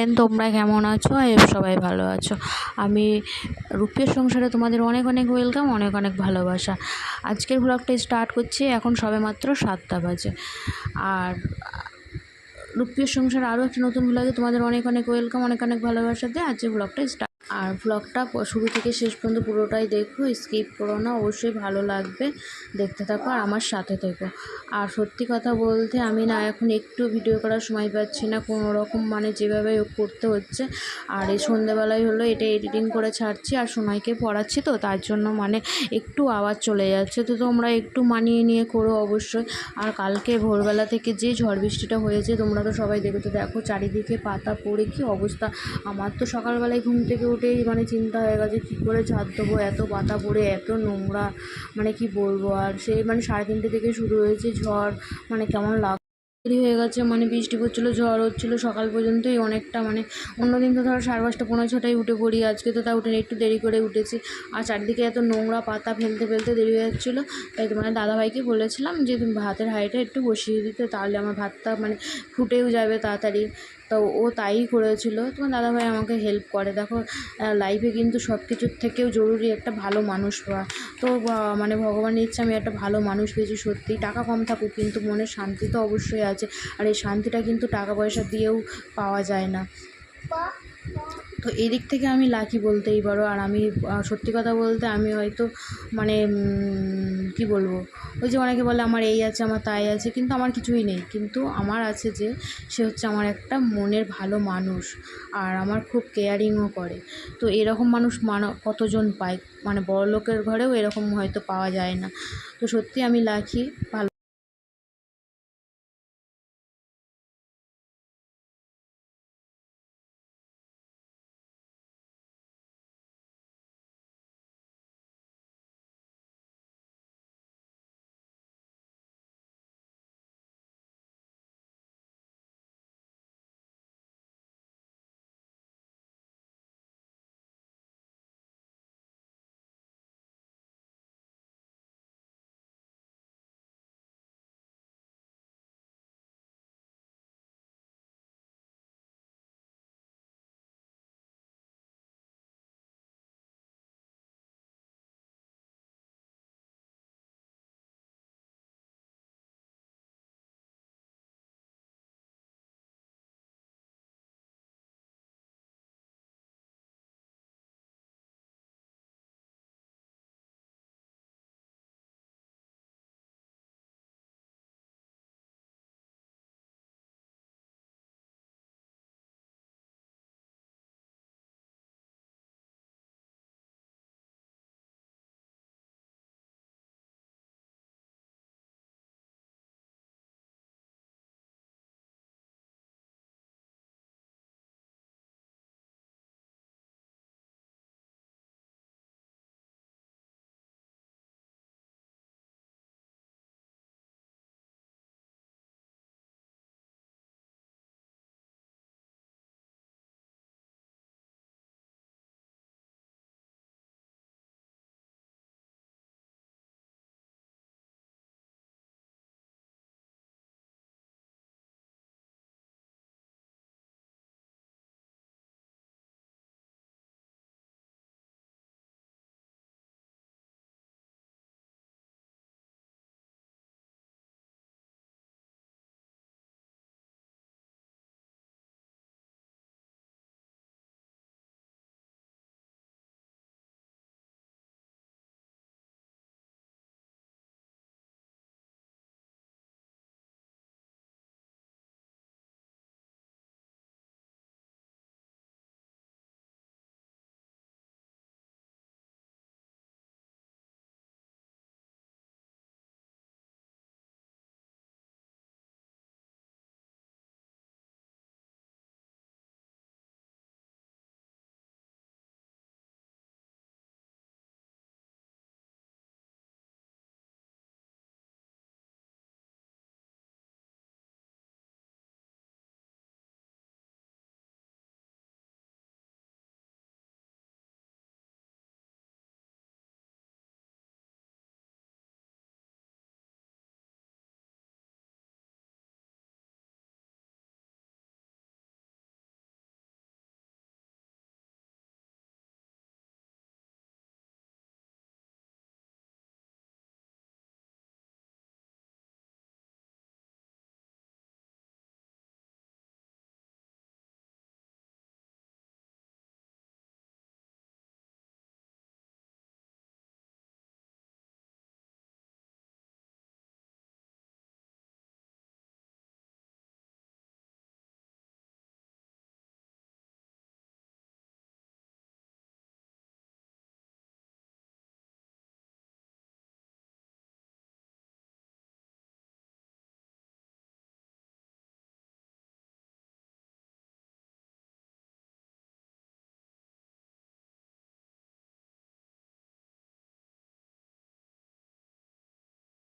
Friend তোমরা কেমন আছো? সবাই ভালো আছো। আমি রূপের সংসারে তোমাদের অনেক অনেক ওয়েলকাম অনেক অনেক ভালোবাসা। আজকের ব্লগটা স্টার্ট করছি এখন সবে মাত্র সাতটা বাজে। আর রূপের সংসার আরও একটি নতুন ব্লগে তোমাদের অনেক অনেক ওয়েলকাম অনেক অনেক ভালোবাসা দিয়ে আজকের ব্লগটা স্টার্ট আর ব্লগটা শুরু থেকে শেষ পর্যন্ত পুরোটাই দেখো স্কিপ করো না, অবশ্যই ভালো লাগবে দেখতে থাকো আর আমার সাথে থেকো। আর সত্যি কথা বলতে আমি না এখন একটু ভিডিও করার সময় পাচ্ছি না কোনো রকম মানে যেভাবে করতে হচ্ছে। আর এই সন্ধ্যেবেলায় হলো এটা এডিটিং করে ছাড়ছি আর সোনাইকে পড়াচ্ছি তো, তার জন্য মানে একটু আওয়াজ চলে যাচ্ছে। তো তোমরা একটু মানিয়ে নিয়ে করো অবশ্যই। আর কালকে ভোরবেলা থেকে যে ঝড় বৃষ্টিটা হয়েছে, তোমরা তো সবাই দেখে তো দেখো চারিদিকে পাতা পড়ে কি অবস্থা। আমার তো সকালবেলায় ঘুম থেকে উঠেই মানে চিন্তা হয়ে গেছে কী করে ঝাড় দেবো এত পাতা পড়ে, এত নোংরা মানে কি বলব? আর সেই মানে সাড়ে তিনটে থেকে শুরু হয়েছে ঝড় মানে কেমন লাগ দেরি হয়ে গেছে মানে বৃষ্টি পড়ছিলো, ঝড় হচ্ছিল সকাল পর্যন্তই অনেকটা মানে অন্যদিন তো ধরো সাড়ে পাঁচটা পনেরো ছটায় উঠে পড়ি, আজকে তো তা উঠে একটু দেরি করে উঠেছি। আর চারদিকে এত নোংরা পাতা ফেলতে ফেলতে দেরি হয়ে যাচ্ছিল, তাই তোমার দাদাভাইকে বলেছিলাম যে তুমি ভাতের হাঁড়িটা একটু বসিয়ে দিতে, তাহলে আমার ভাতটা মানে ফুটেও যাবে তাড়াতাড়ি। তো ও তাই করেছিল। তোমার দাদাভাই আমাকে হেল্প করে। দেখো লাইফে কিন্তু সব কিছুর থেকেও জরুরি একটা ভালো মানুষ হওয়া। তো মানে ভগবানের ইচ্ছা আমি একটা ভালো মানুষ পেয়েছি সত্যি টাকা কম থাকুক, কিন্তু মনের শান্তি তো অবশ্যই আছে। আর এই শান্তিটা কিন্তু টাকা পয়সা দিয়েও পাওয়া যায় না। তো এই দিক থেকে আমি লাকি বলতেই পারো, আর আমি সত্যি কথা বলতে আমি হয়তো মানে কি বলব, ওই যে অনেকে বলে আমার এই আছে, আমার তাই আছে, কিন্তু আমার কিছুই নেই। কিন্তু আমার আছে যে, সে হচ্ছে আমার একটা মনের ভালো মানুষ, আর আমার খুব কেয়ারিংও করে। তো এরকম মানুষ মান, কতজন পায়? মানে বড় লোকের ঘরেও এরকম হয়তো পাওয়া যায় না। তো সত্যি আমি লাকি, ভালো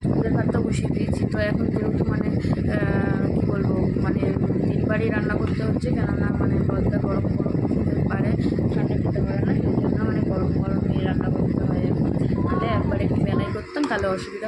দুধের ভাতটা বসিয়ে দিয়েছি। তো এখন যেহেতু মানে কী বলব মানে তিনবারই রান্না করতে হচ্ছে, কেননা মানে জলটা গরম গরম খেতে পারে, ঠান্ডা খেতে পারে না, সেই জন্য মানে গরম গরমই রান্না করতে হয়। এখন নাহলে একবারে একটু বেলাই করতাম, তাহলে অসুবিধা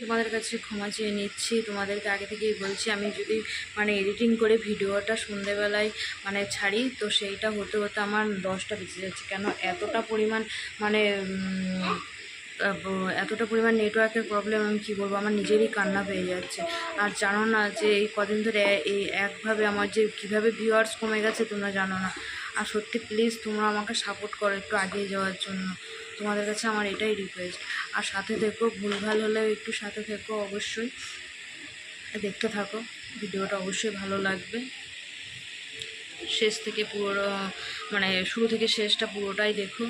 তোমাদের কাছে ক্ষমা চেয়ে নিচ্ছি, তোমাদেরকে আগে থেকেই বলছি, আমি যদি মানে এডিটিং করে ভিডিওটা সন্ধেবেলায় মানে ছাড়ি, তো সেইটা হতে হতে আমার দশটা বেঁচে যাচ্ছে। কেন? এতটা পরিমাণ মানে এতটা পরিমাণ নেটওয়ার্কের প্রবলেম আমি কী বলব? আমার নিজেরই কান্না পেয়ে যাচ্ছে। আর জানো না যে এই কদিন ধরে এই একভাবে আমার যে কীভাবে ভিউয়ার্স কমে গেছে তোমরা জানো না। আর সত্যি প্লিজ তোমরা আমাকে সাপোর্ট করো একটু এগিয়ে যাওয়ার জন্য। তোমাদের কাছে আমার এটাই রিকোয়েস্ট আর সাথে থেকো ভুলভাল হলেও একটু সাথে থেকো অবশ্যই। দেখতে থাকো, ভিডিওটা অবশ্যই ভালো লাগবে। শেষ থেকে পুরো মানে শুরু থেকে শেষটা পুরোটাই দেখো।